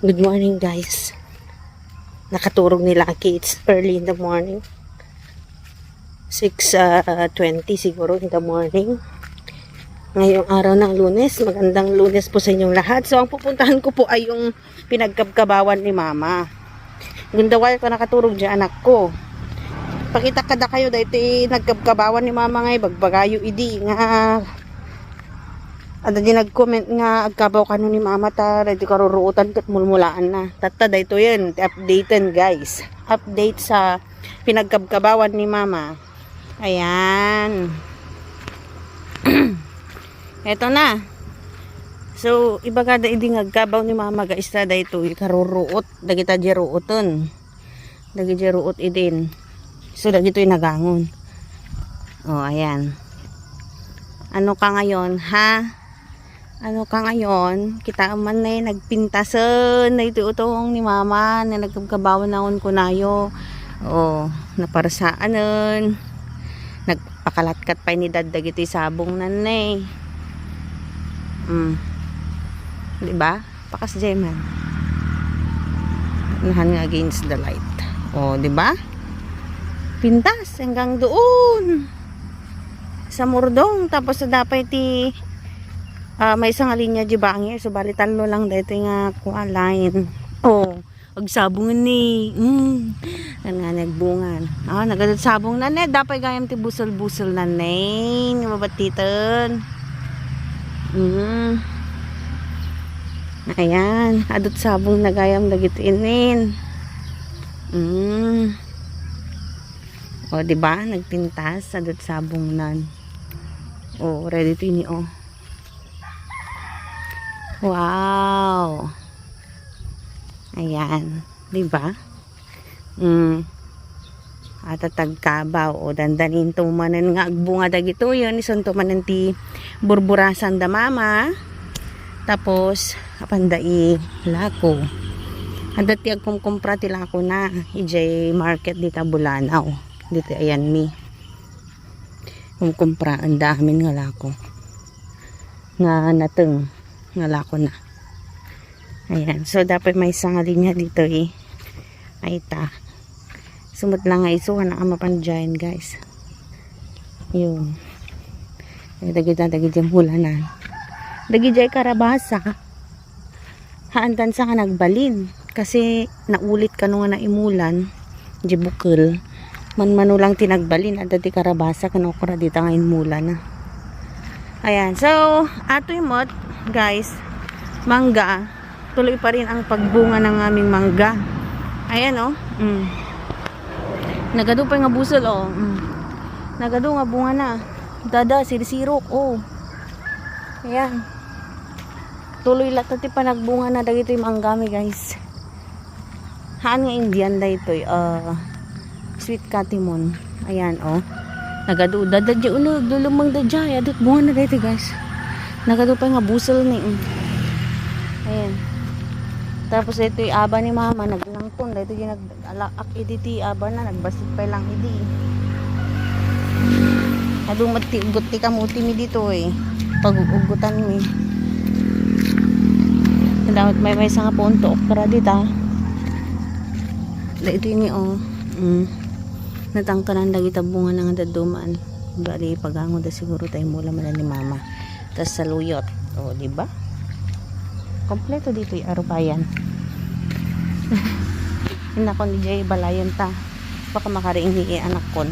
Good morning guys. Nakaturog ni Lucky. It's early in the morning. 6.20 siguro in the morning. Ngayong araw ng lunes. Magandang lunes po sa inyong lahat. So ang pupuntahan ko po ay yung pinagkabkabawan ni mama. Gundawal ko nakaturog dyan anak ko. Pakita kada kayo dahil nagkabkabawan ni mama ngay bagbagayo idi nga Ada di nag-comment nga agkabaw kano ni mama ta ready karuruutan kat mulmulaan na. Tata dayto yan, updaten guys. Update sa pinagkabkabawan ni mama. Ayan. Eto na. So, iba kada idi ngagkabaw ni mama guys ta dayto karuruot dagita jeruoton. Dagi jeruot idin. So, dagito yung nagangon. Oh, ayan. Ano ka ngayon, ha? Ano ka ngayon, kita man na nagpintasan na ito utong ni mama na nagkabkabawan naon ko nayo. O, naparasaanan. Nagpakalatkat pa ni daddag ito sabong nan na eh. Mm. Diba? Pakas Jeman. Nahan nga against the light. O, diba? Pintas hanggang doon. Sa murdong. Tapos sa dapat ti Ah, may isang linya di bangir so bali talo lang dito nga kuha line oh agsabungan ni mm kan nga nagbungan. Ah nagadot sabong na ne dapat gayam ti busol busol na ne nga mabatiton mm ayan. Adot sabong na gayam dagitinin mm o di ba? Nagpintas adot sabong nan oh ready to ini oh Wow. Ayan. Di ba? Mm. At tagkabaw o dandanin tumanan nga agbunga dagito yun ison tumanan ti burburasan da mama. Tapos apandai lako. Adat ti agkumkumpra ti lako na. Ijay market dita bulanaw dito ayan mi. Kumkumpra ang damin nga lako. Nga nateng ngala ko na. Ayan. So dapat may isang linya dito eh. Ay ta. Sumot lang nga iso na mapanjayan guys. Yun. Ay dagi na dagi dyan hula na dagi dyan karabasa. Haandan sa ka nagbalin. Kasi naulit ka nung nga naimulan. Di bukil. Man manulang tinagbalin. At dati karabasa kanokura dito ngayon mula na ayan so ato yung mot guys, mangga. Tuloy pa rin ang pagbunga ng aming mangga. Ayan oh. Mm. Nagado pa nga busol oh. Mm. Nagado nga bunga na. Dada, sirisirok oh. Ayan. Tuloy lahat pa nagbunga na dagito yung manggami guys. Haan nga Indian da ito uh, sweet katimon. Ayan oh. Nagado dada di ulo dulumang dadya. Adot bunga na dito guys. Nagado pa nga busol ni. Ayan. Tapos ito yung aba ni mama. Naglangton. Dito yung nag-alaak iditi. Aba na. Nagbasit pa lang idi. Kadumad ti ugot ti kamuti mi dito eh. Pag-ugutan mi. Dapat may may nga punto. Okra dita. Da ito yung oh. Mm. Natangkanan lagi tabungan ng daduman. Bali pagango da siguro tayo mula man ni mama. Tas saluyot. O, di ba? Kompleto dito yung arubayan. Hindi ko ni Jay balayan ta. Baka makariing ni anak kon.